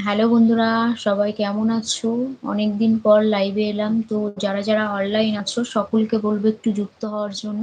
Hello বন্ধুরা সবাই কেমন আছো? অনেকদিন পর লাইভে এলাম তো যারা, যারা অনলাইন আছো সকলকে বলব একটু যুক্ত হওয়ার জন্য।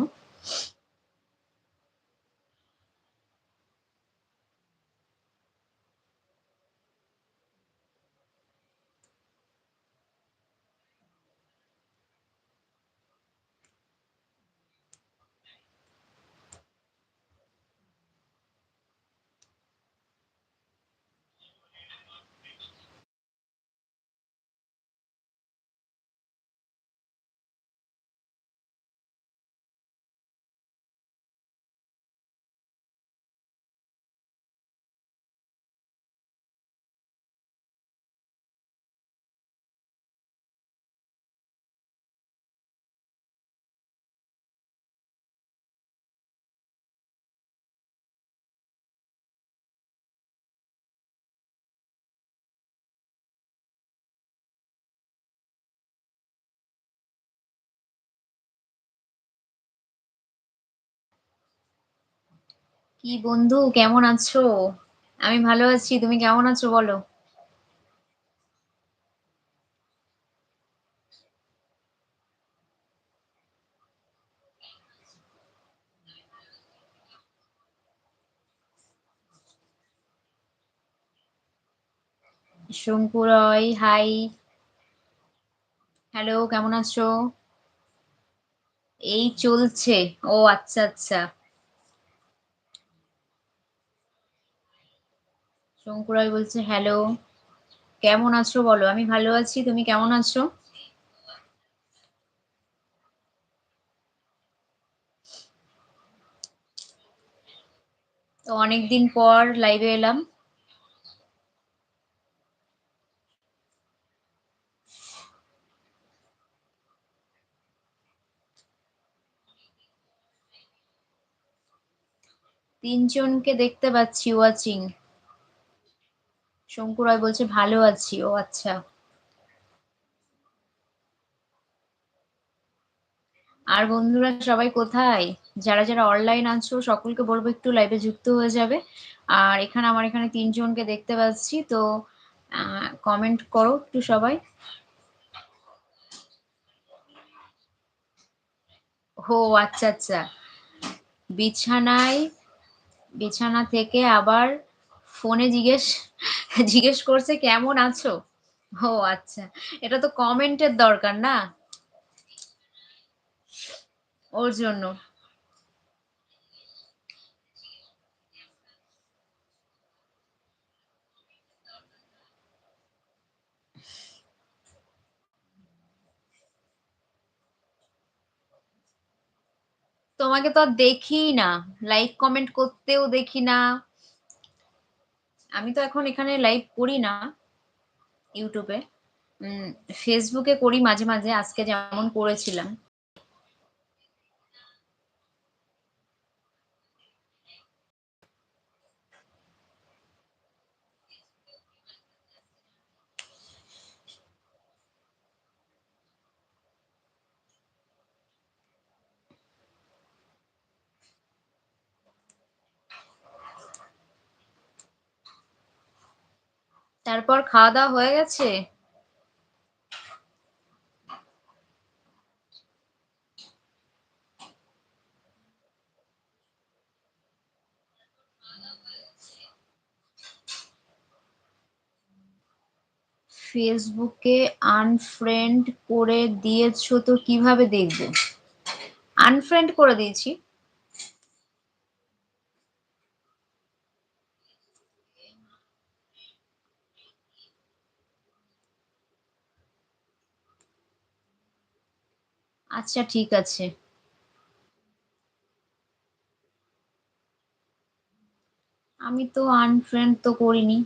কি বন্ধু কেমন আছো? আমি ভালো আছি। তুমি কেমন আছো বলো? শঙ্কু রয়, হাই। হ্যালো, কেমন আছো? এই চলছে। ও আচ্ছা, আচ্ছা। শঙ্কু রয় বলছে হ্যালো। কেমন আছো বলো? আমি ভালো আছি। তুমি কেমন আছো? তো অনেকদিন পর লাইভে এলাম। তিনজনকে দেখতে পাচ্ছি ওয়াচিং। শঙ্কু রায় বলছে ভালো আছি। ও আচ্ছা। আর বন্ধুরা সবাই কোথায়? যারা, যারা অনলাইন আছো সকলকে বলব একটু লাইভে যুক্ত হয়ে যাবে। আর এখানে আমার এখানে তিনজনকে দেখতে পাচ্ছি তো কমেন্ট করো একটু সবাই। ও আচ্ছা, আচ্ছা। বিছানায় বিছানা থেকে আবার ফোনে জিজ্ঞেস জিজ্ঞেস করছে, কেমন আছো? ও আচ্ছা। এটা তো কমেন্টের দরকার না? ওর জন্য। তোমাকে তো আর দেখিই না। লাইক কমেন্ট করতেও দেখি না। আমি তো এখন এখানে লাইভ করি না। ইউটিউবে ফেসবুকে করি মাঝে, মাঝে আজকে যেমন করেছিলাম। তারপর খাওয়া-দাওয়া হয়ে গেছে? ফেসবুকে আনফ্রেন্ড করে দিয়েছ তো কীভাবে দেখব আনফ্রেন্ড করে দিয়েছি। আচ্ছা ঠিক আছে। আমি তো আনফ্রেন্ড তো করিনি।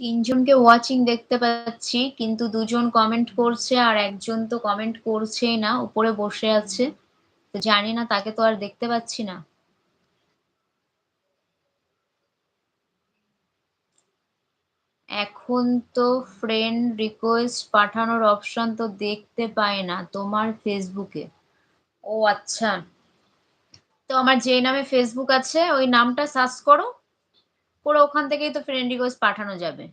৩ জনকে ওয়াচিং দেখতে পাচ্ছি। কিন্তু দুজন কমেন্ট করছে আর একজন তো কমেন্ট করছেই না, উপরে বসে আছে। তো জানি না তাকে তো আর দেখতে পাচ্ছি না। এখন তো ফ্রেন্ড রিকোয়েস্ট পাঠানোর অপশন তো দেখতে পাই না তোমার ফেসবুকে। ও আচ্ছা। তো আমার যে নামে ফেসবুক আছে ওই নামটা সার্চ করো। করে ওখান থেকেই তো ফ্রেন্ড রিকোয়েস্ট পাঠানো যাবে।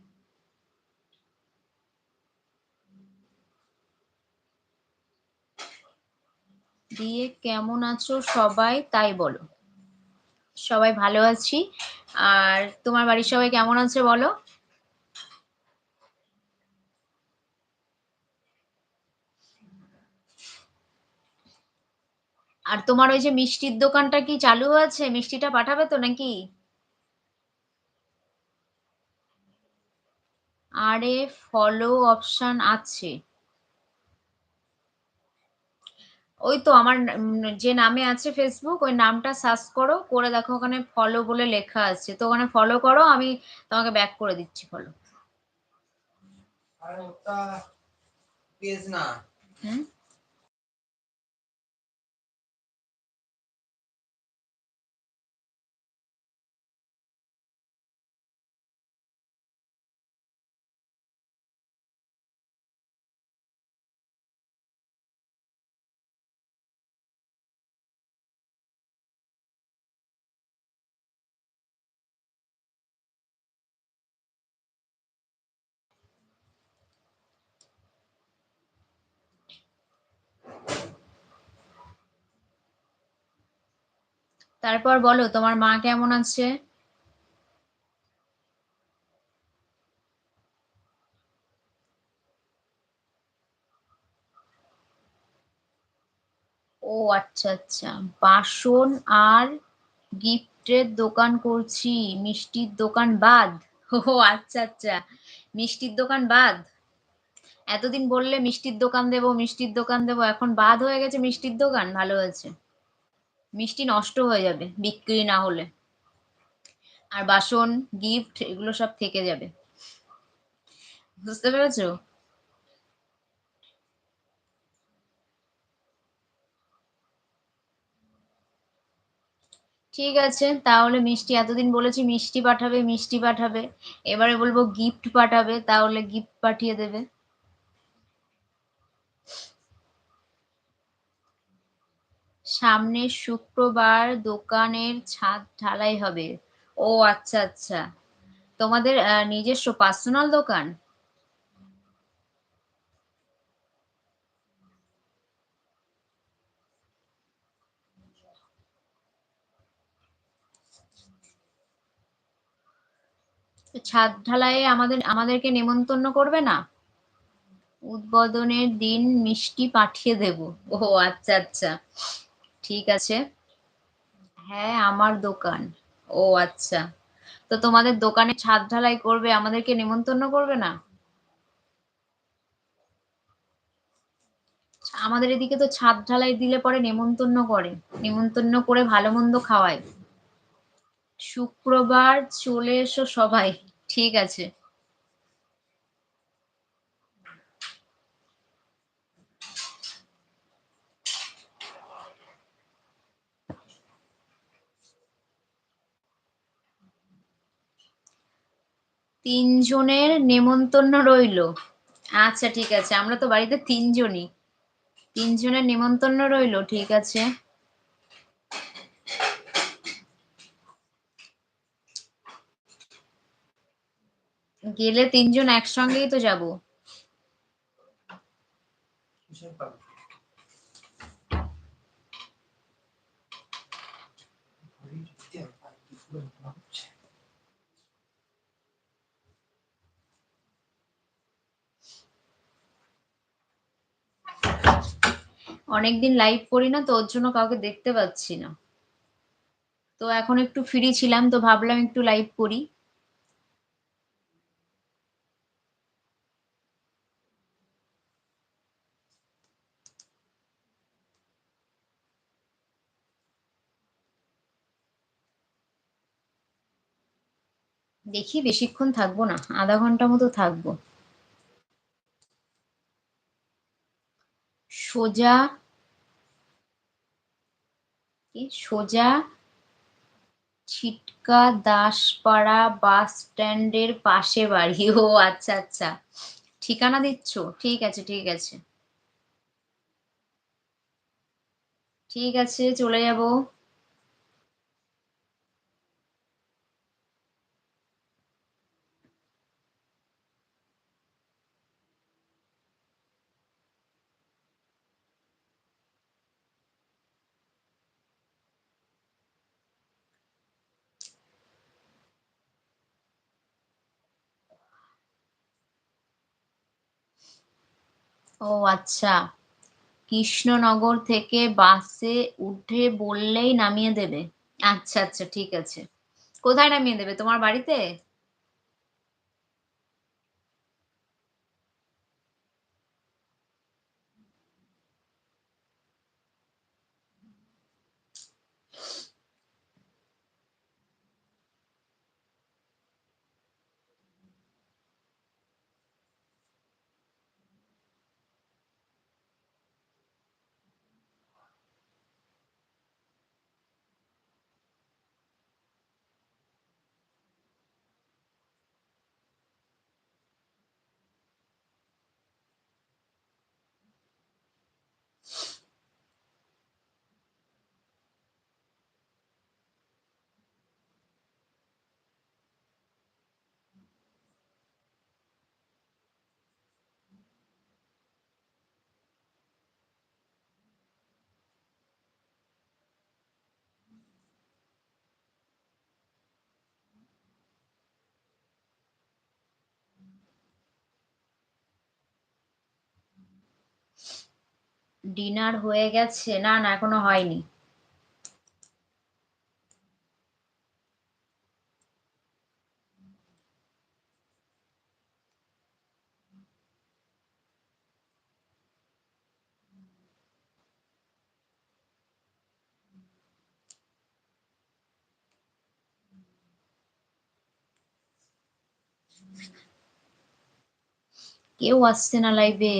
দিয়ে কেমন আছো সবাই তাই বলো। সবাই ভালো আছি। আর তোমার বাড়ির সবাই কেমন আছে বলো? আর তোমার ওই যে মিষ্টির দোকানটা কি চালু আছে? মিষ্টিটা পাঠাবে তো নাকি? আরে ফলো অপশন আছে। ওই তো আমার যে নামে আছে ফেসবুক ওই নামটা সার্চ করো, করে দেখো ওখানে ফলো বলে লেখা আছে। তো ওখানে ফলো করো, আমি তোমাকে ব্যাক করে দিচ্ছি ফলো। আরে ওটা পেজ না। হুম? তারপর বলো তোমার মা কেমন আছে? ও আচ্ছা, আচ্ছা। বাসন আর গিফটের দোকান করছি, মিষ্টির দোকান বাদ? ও আচ্ছা, আচ্ছা। মিষ্টির দোকান বাদ? এতদিন বললে মিষ্টির দোকান দেব, মিষ্টির দোকান দেব। এখন বাদ হয়ে গেছে মিষ্টির দোকান? ভালো হয়েছে। মিষ্টি নষ্ট হয়ে যাবে বিক্রি না হলে। আর বাসন, গিফট এগুলো সব থেকে যাবে। বুঝতে পেরেছ? ঠিক আছে, তাহলে মিষ্টি এতদিন বলেছি মিষ্টি পাঠাবে, মিষ্টি পাঠাবে। এবারে বলব গিফট পাঠাবে, তাহলে গিফট পাঠিয়ে দেবে। সামনের শুক্রবার দোকানের ছাদ ঢালাই হবে। ও আচ্ছা, আচ্ছা। তোমাদের নিজস্ব পার্সোনাল দোকান? ছাদ ঢালাইয়ে আমাদের আমাদেরকে নেমন্তন্ন করবে না? উদ্বোধনের দিন মিষ্টি পাঠিয়ে দেব। ও আচ্ছা, আচ্ছা। ঠিক আছে। হ্যাঁ, আমার দোকান। ও আচ্ছা। তো তোমাদের দোকানে ছাদ ঢালাই করবে, আমাদেরকে নেমন্তন্ন করবে না? আমাদের এদিকে তো ছাদ ঢালাই দিলে পরে নেমন্তন্ন করে। নেমন্তন্ন করে ভালো-মন্দ খাওয়ায়। শুক্রবার চলে এসো সবাই। ঠিক আছে। তিনজনের নেমন্তন্ন রইল। আচ্ছা ঠিক আছে, আমরা তো বাড়িতে তিনজনই। তিনজনের নেমন্তন্ন রইল, ঠিক আছে। গেলে তিনজন একসঙ্গেই তো যাব কিসের পাবে ঘড়ি দিতে হবে, আর কি করে ভাবা হচ্ছে? অনেকদিন লাইভ করি না, তো ওর জন্য কাউকে দেখতে পাচ্ছি না। তো এখন একটু ফ্রি ছিলাম, তো ভাবলাম একটু লাইভ করি। দেখি, বেশিক্ষণ থাকব না, আধা ঘণ্টা মতো থাকব। সোজা সোজা ছিটকা দাসপাড়া বাস স্ট্যান্ডের পাশে বাড়ি। ও আচ্ছা আচ্ছা। ঠিকানা দিচ্ছ? ঠিক আছে ঠিক আছে। ঠিক আছে, চলে যাব। ও আচ্ছা। কৃষ্ণনগর থেকে বাসে উঠে বললেই নামিয়ে দেবে। আচ্ছা আচ্ছা ঠিক আছে। কোথায় নামিয়ে দেবে? তোমার বাড়িতে? ডিনার হয়ে গেছে। না না এখনও হয়নি। কেউ আসছে না লাইভে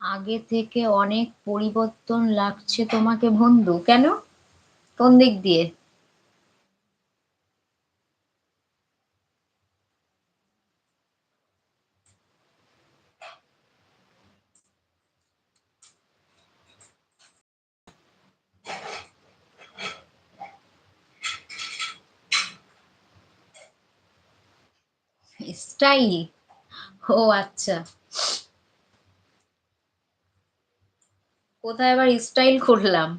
আগে থেকে অনেক পরিবর্তন লাগছে তোমাকে বন্ধু। কেন? কোন দিক দিয়ে? স্টাইল ও আচ্ছা। কোথায় আবার স্টাইল করলাম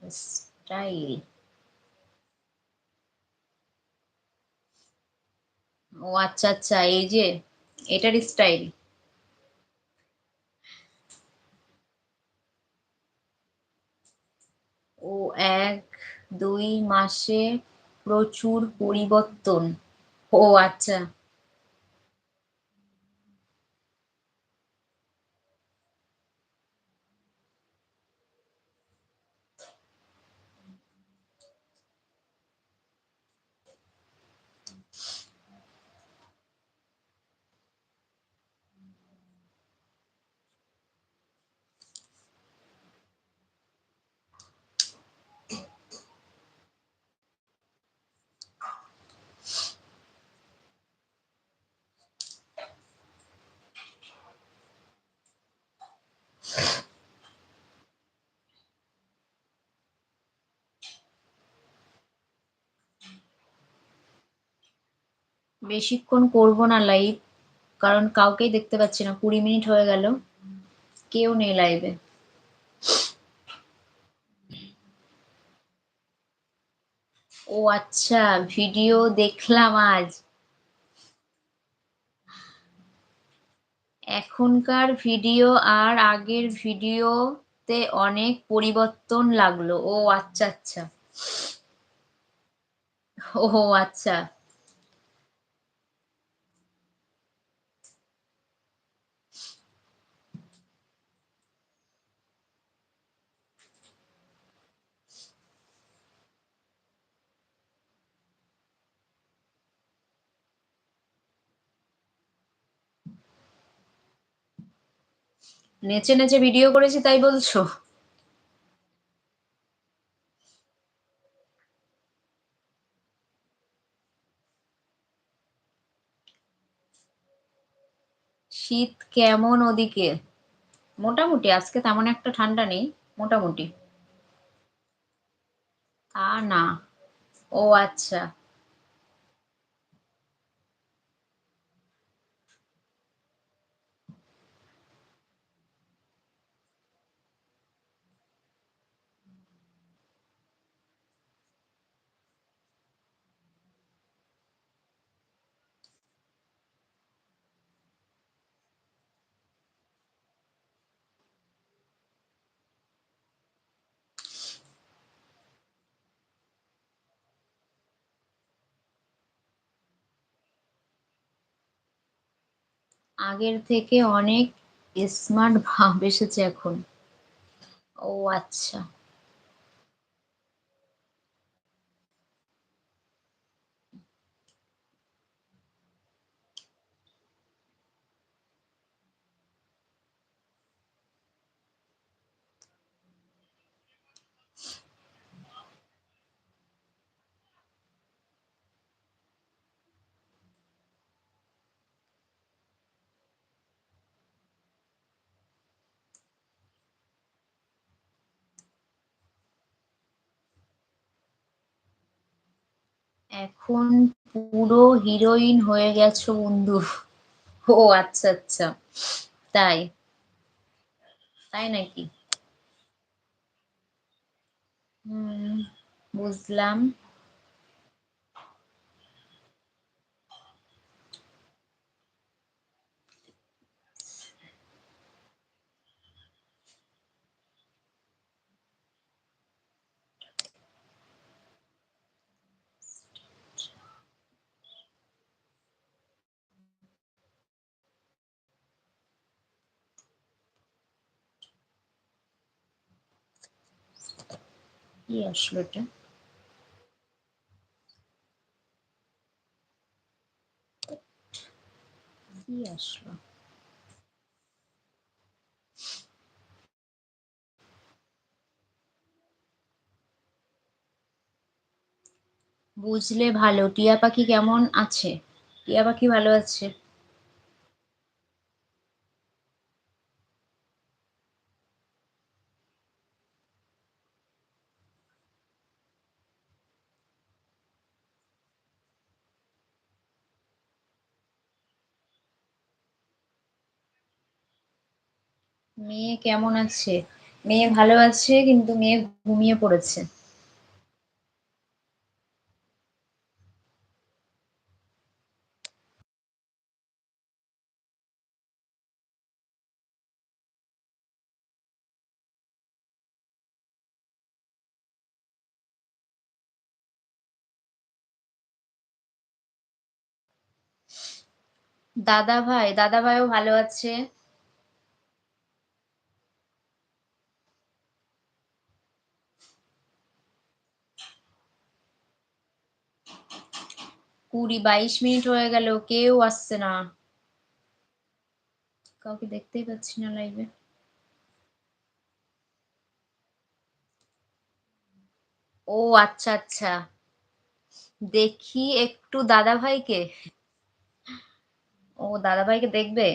স্টাইল ও আচ্ছা আচ্ছা এই যে এটার স্টাইল ও এক দুই মাসে প্রচুর পরিবর্তন। ও আচ্ছা। বেশিক্ষণ করব না লাইভ কারণ কাউকেই দেখতে পাচ্ছি না। কুড়ি মিনিট হয়ে গেল। কেউ নেই লাইভে ও আচ্ছা ভিডিও দেখলাম আজ। এখনকার ভিডিও আর আগের ভিডিওতে অনেক পরিবর্তন লাগল। ও আচ্ছা আচ্ছা। ও আচ্ছা। নেচে নেচে ভিডিও করেছি, তাই বলছো? শীত কেমন ওদিকে? মোটামুটি, আজকে তেমন একটা ঠান্ডা নেই, মোটামুটি। তা না। ও আচ্ছা। আগের থেকে অনেক স্মার্ট ভাব এসেছে এখন। ও আচ্ছা। এখন পুরো হিরোইন হয়ে গেছো বন্ধু। ও আচ্ছা আচ্ছা। তাই? তাই নাকি? হম বুঝলাম। কি আসলো এটা কি আসলো বুঝলে ভালো। টিয়া পাখি কেমন আছে? টিয়া পাখি ভালো আছে? মেয়ে কেমন আছে? মেয়ে ভালো আছে, কিন্তু মেয়ে ঘুমিয়ে পড়েছে। দাদা ভাই, দাদা ভাইও ভালো আছে? কুড়ি বাইশ মিনিট হয়ে গেল, কেউ আসছে না। কাউকে দেখতেই পাচ্ছি না লাইভে ও আচ্ছা আচ্ছা। দেখি একটু দাদা ভাইকে। ও দাদা ভাইকে দেখবে?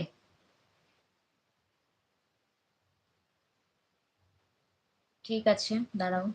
ঠিক আছে, দাঁড়াও।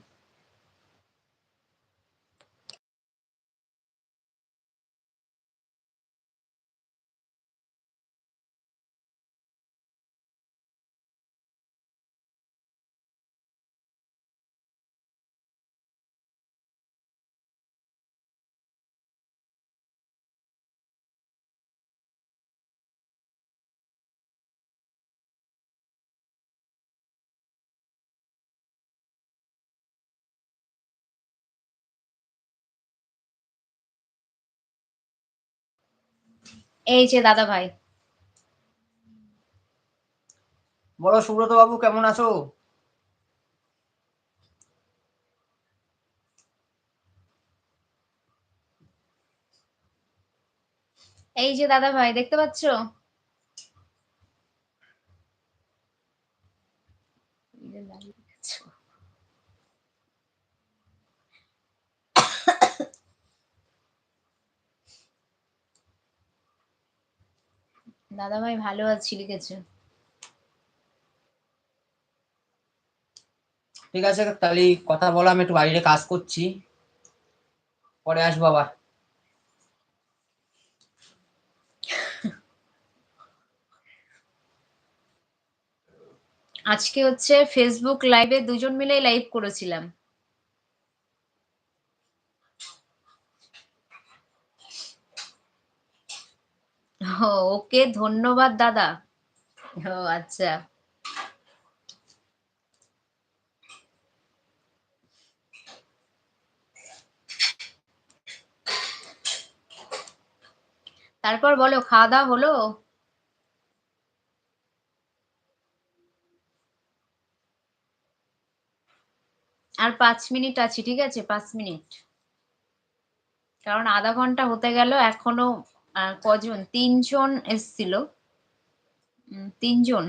এই যে দাদা ভাই। বলো সুব্রত বাবু কেমন আছো? এই যে দাদা ভাই দেখতে পাচ্ছো এই যে দাঁড়িয়ে আছো। দাদা ভাই ভালো আছি লিখেছে। ঠিক আছে তাহলে কথা বলো আমি একটু বাইরে কাজ করছি। পরে আসব আবার। আজকে হচ্ছে ফেসবুক লাইভে দুজন মিলেই লাইভ করেছিলাম ও ওকে ধন্যবাদ, দাদা। ও আচ্ছা। তারপর বলো খাওয়া দাওয়া হলো? আর পাঁচ মিনিট আছে, ঠিক আছে? পাঁচ মিনিট। কারণ আধা ঘণ্টা হতে গেল, এখনও কজন? তিনজন এসছিল। তিনজন।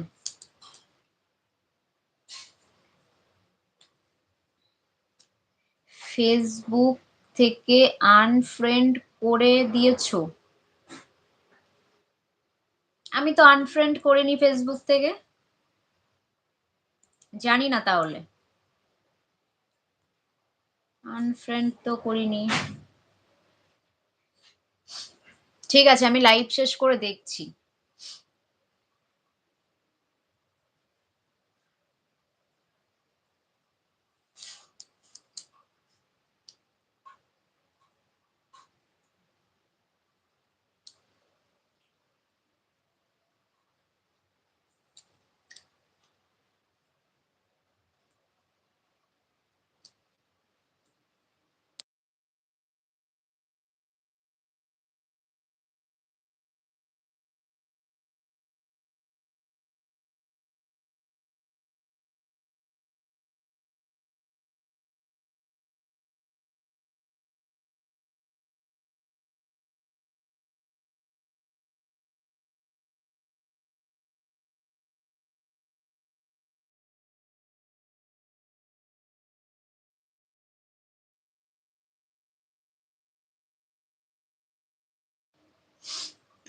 ফেসবুক থেকে আনফ্রেন্ড করে দিয়েছ? আমি তো আনফ্রেন্ড করিনি ফেসবুক থেকে। জানি না তাহলে। আনফ্রেন্ড তো করিনি। ঠিক আছে আমি লাইভ শেষ করে দেখছি।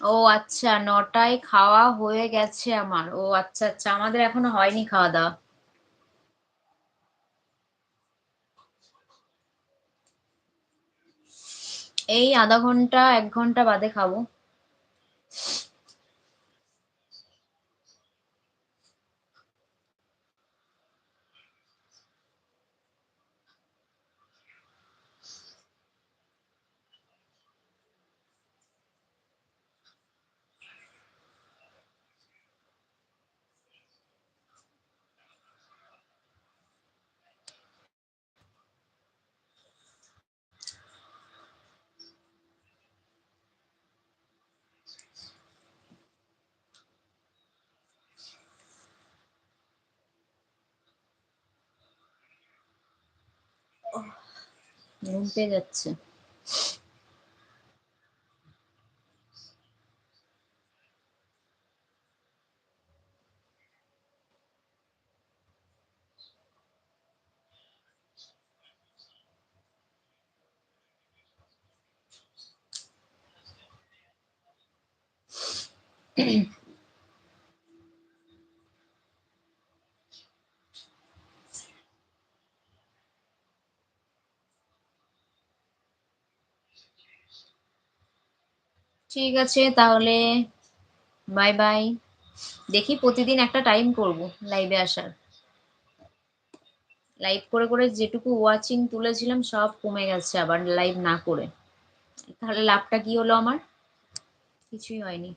ও আচ্ছা নটায় খাওয়া হয়ে গেছে আমার। ও আচ্ছা, আচ্ছা আমাদের এখনও হয়নি খাওয়া-দাওয়া। এই আধা ঘণ্টা এক ঘণ্টা বাদে খাব। ঘুম পেয়ে যাচ্ছে। ঠিক আছে তাহলে বাই, বাই। দেখি প্রতিদিন একটা টাইম করব লাইভে আসার। লাইভ করে, করে যেটুকু ওয়াচিং তুলেছিলাম সব কমে গেছে আবার লাইভ না করে। তাহলে লাভটা কি হলো আমার? কিছুই হয়নি।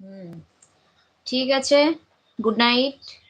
হুম। ঠিক আছে। Good night.